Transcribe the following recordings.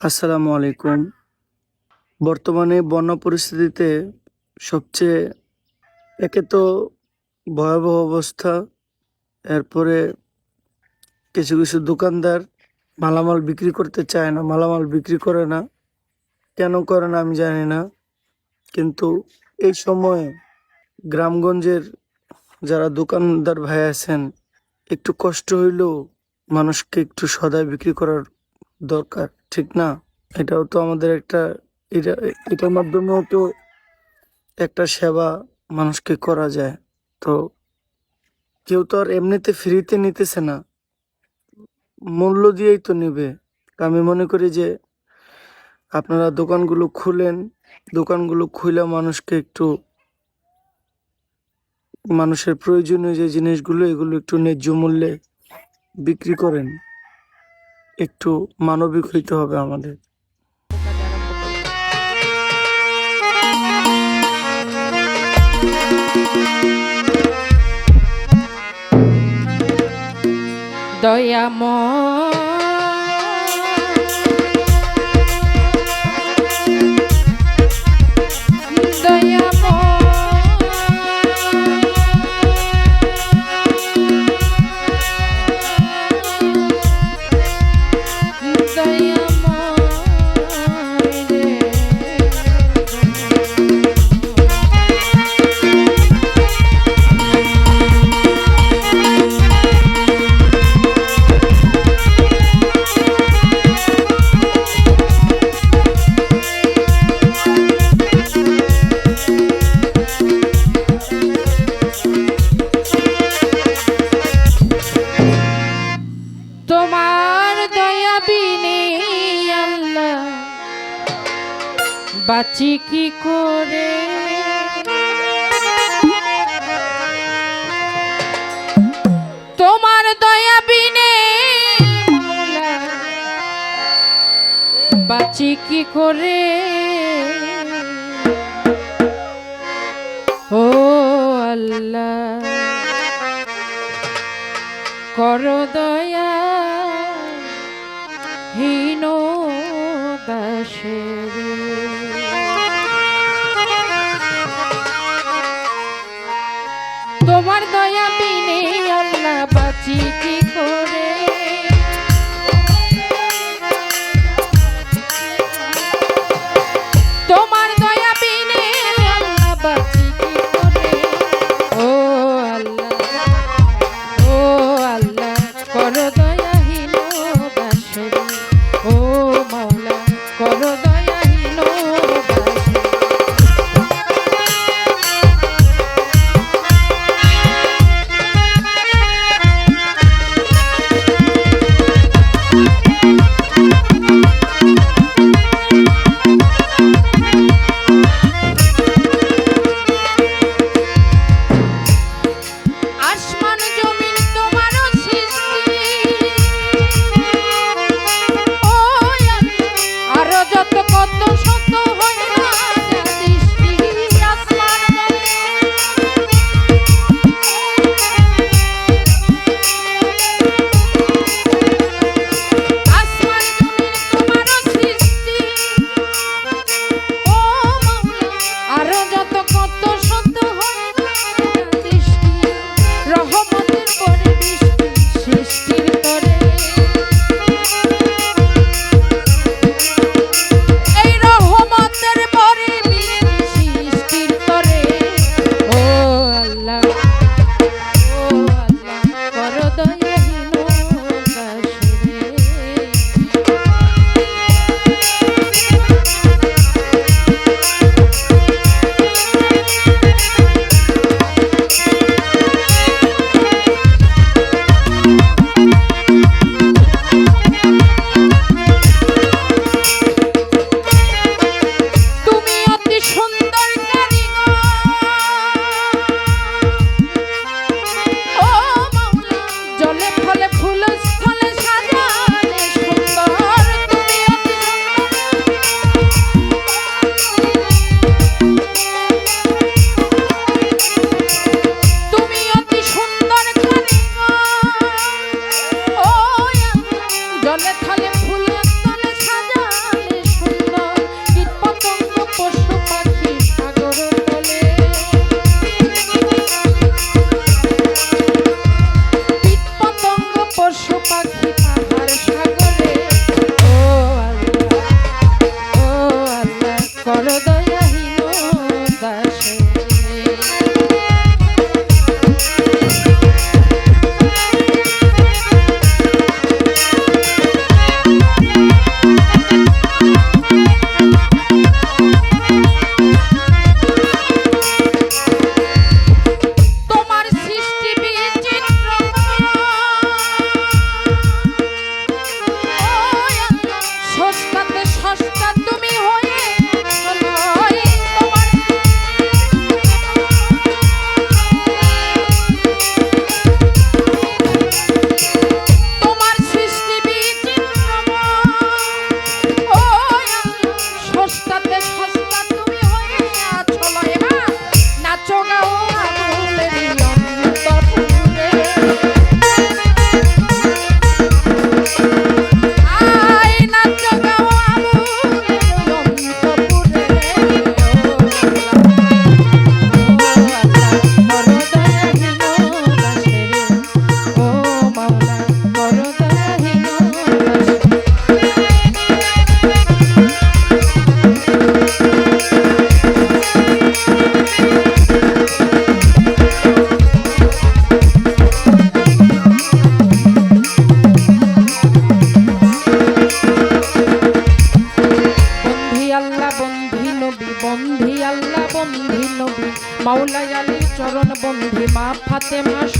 আসসালামু আলাইকুম। বর্তমানে বন্যা পরিস্থিতিতে সবচেয়ে একে তো ভয়াবহ অবস্থা, এরপরে কিছু কিছু দোকানদার মালামাল বিক্রি করতে চায় না, মালামাল বিক্রি করে না। কেন করে না আমি জানি না। কিন্তু এই সময়ে গ্রামগঞ্জের যারা দোকানদার ভাই আছেন, একটু কষ্ট হইলেও মানুষকে একটু সদায় বিক্রি করার দরকার, ঠিক না? এটাও তো আমাদের একটা, এটা, এটার মাধ্যমেও তো একটা সেবা মানুষকে করা যায়। তো কেউ তো আর এমনিতে ফ্রিতে নিতেছে না। মূল্য দিয়েই তো নেবে। আমি মনে করি যে আপনারা দোকানগুলো খুলেন, দোকানগুলো খুলে মানুষকে একটু, মানুষের প্রয়োজনীয় যে জিনিসগুলো, এগুলো একটু ন্যায্য মূল্যে বিক্রি করেন। একটু মানবিক হইতে হবে আমাদের। দয়াম বাঁচি কি করে? ও আল্লাহ কর দয়া হীন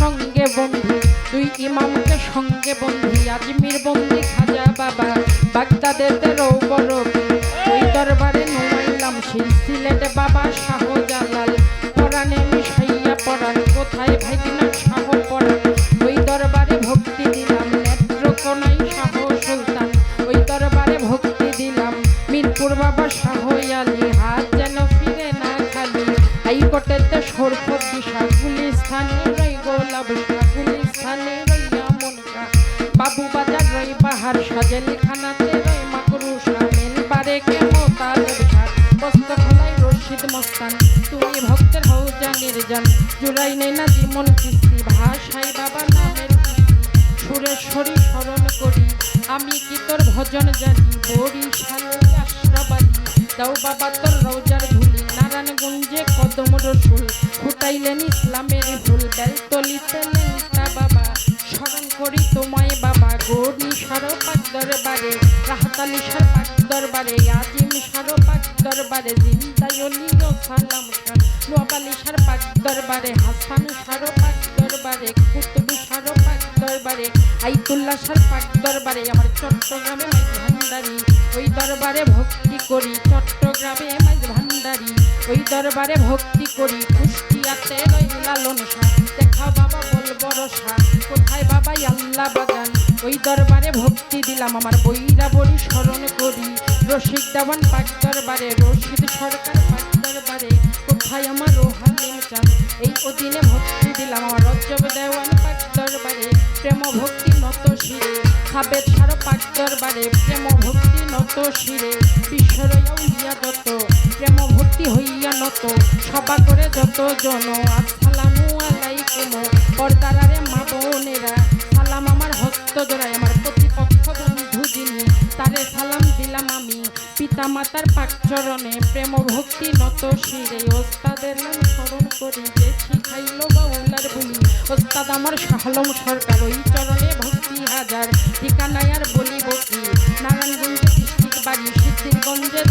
সঙ্গে বন্ধি, দুই ইমামকে সঙ্গে বন্ধি, আজমির বন্ধি খাজা বাবা বাগদাদেতেরও বড় ওই দরবারে নুমাইলাম সেই বাবা শাহজালাল। পরাণে মিশাইয়া পড়ান কোথায় ভাইদিনা শাহ পড়ান ওই দরবারে ভক্তি দিলাম, নেত্রকোনাই শাহ সুলতান। ওই দরবারে ভক্তি দিলাম, মিরপুর বাবা শাহ তুমি ভক্তের হও জানির জান। জুড়াই নেই না জীবন কিস্তি ভাষাই বাবা নামের সুরেশ্বরী স্মরণ করি, আমি কি তোর ভজন জানি? বরিশাল আশ্রাবাদী দাও বাবা তোর রৌজার ধুলি। নারায়ণগঞ্জে কদম রসুল, ফুটাইলেন ইসলামের ফুল বেলতলিতে লেংটা বাবা, স্মরণ করি তোমায় গৌরী সারো দরবারে রাহাতালি সার পাক দরবারে আজিম সারো পাক দরবারে জিন্দায়লি সালাম নোয়াবালি সারপাক দরবারে হাসান সারো পাক দরবারে কুতুবু সারো পাক দরবারে আইতুল্লাহ সার পাক দরবারে আমার চট্টগ্রামে মাইজ ভান্ডারি। ওই দরবারে ভক্তি করি, চট্টগ্রামে মাইজ ভান্ডারি। ওই দরবারে ভক্তি করি কুষ্টিয়াতে রই লালন দেখা বাবা বলব রসা কোথায় বাবা? আল্লাহ বাগান। ওই দরবারে ভক্তি দিলাম আমার বইরা বড়ি স্মরণ করি। রশিদ দেওয়ান পাক দরবারে রশিদ সরকার পাক দরবারে কোথায় আমার রোহালিম চান এই অধীনে ভক্তি দিলাম আমার রজব দেওয়ান পাক দরবারে। প্রেম ভক্তি নত শিরে সাবেদ সার পাক দরবারে। প্রেম ভক্তি নত শিরে বিশ্বরয়া যত প্রেম ভক্তি হইয়া নত, সভা করে যত জন। আসসালামু আলাইকুম, পর্দারারে মা বোনেরা। সালাম আমার হস্ত জোড়ায় আমার মাতার পাক চরণে প্রেম ভক্তি নত শিরে ওস্তাদের নাম স্মরণ করি, যে শিখাইল বাউলার বলি। ওস্তাদ আমার শাহলম সরকার, ওই চরণে ভক্তি হাজার, ঠিকানায় আর বলি বকি নারায়ণগঞ্জে বাড়ি, সিদ্ধিরগঞ্জের